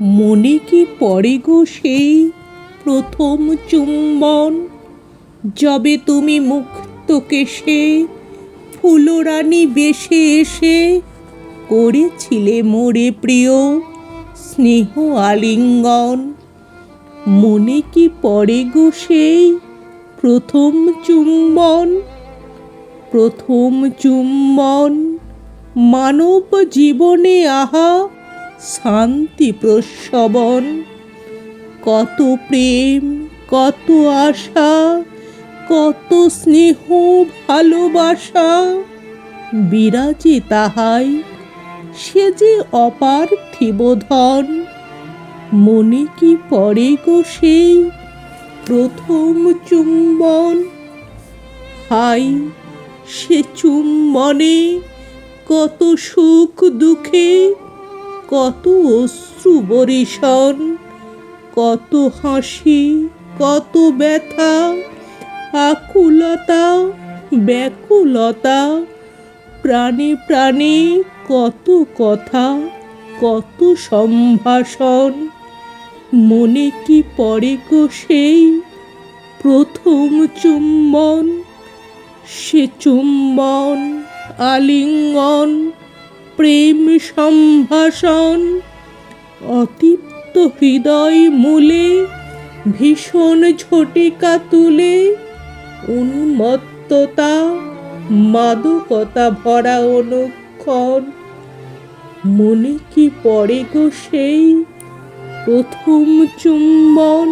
মনে কি পড়ে গো সেই প্রথম চুম্বন? যবে তুমি মুক্ত কেশে ফুলরানি বেশে এসে করেছিলে মোরে প্রিয় স্নেহ আলিঙ্গন। মনে কি পড়ে গো সেই প্রথম চুম্বন? প্রথম চুম্বন মানব জীবনে আহা শান্তি প্রসবন কত প্রেম, কত আশা, কত স্নেহ, ভালোবাসা। বিরাজে তাহাই সে যে অপার্থিব ধন। মনে কি পড়ে গো সেই প্রথম চুম্বন? হাই, সে চুম্বনে কত সুখ দুঃখে কত অশ্রু বরিশন কত হাসি, কত ব্যথা, আকুলতা, ব্যাকুলতা, প্রাণে প্রাণে কত কথা, কত সম্ভাষণ, মনে কি পড়ে গো সেই প্রথম চুম্বন, সে চুম্বন আলিঙ্গন প্রেম সম্ভাষণ, অতৃপ্ত হৃদয় মূলে, ভীষণ ঝটিকা তুলে, উন্মত্ততা, মাদকতা ভরা অনুক্ষণ। মনে কি পড়ে গো সেই প্রথম চুম্বন?